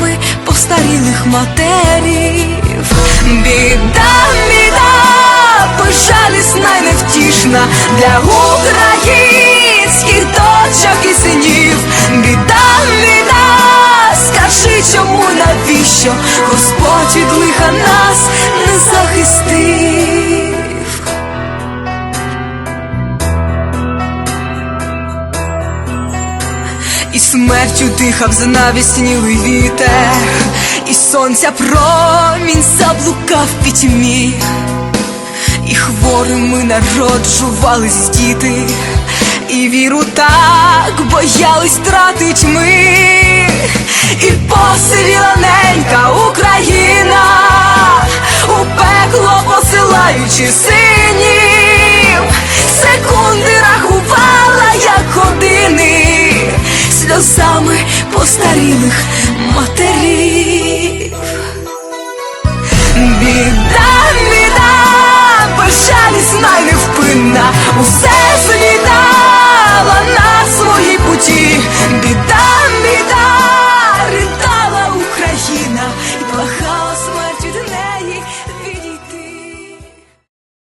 сльозами постарілих матерів. Біда, біда, безжалісна й невтішна для українських дочок і синів. Біда, біда, скажи, чому навіщо Господь від лиха нас не захистив. І смертю дихав знавіснілий вітер, і сонця промінь заблукав пітьмі, і хворими народжувались діти, і віру так боялись тратить ми, і посивіла ненька Україна, у пекло посилаючи синів, сльозами постарілих матерів.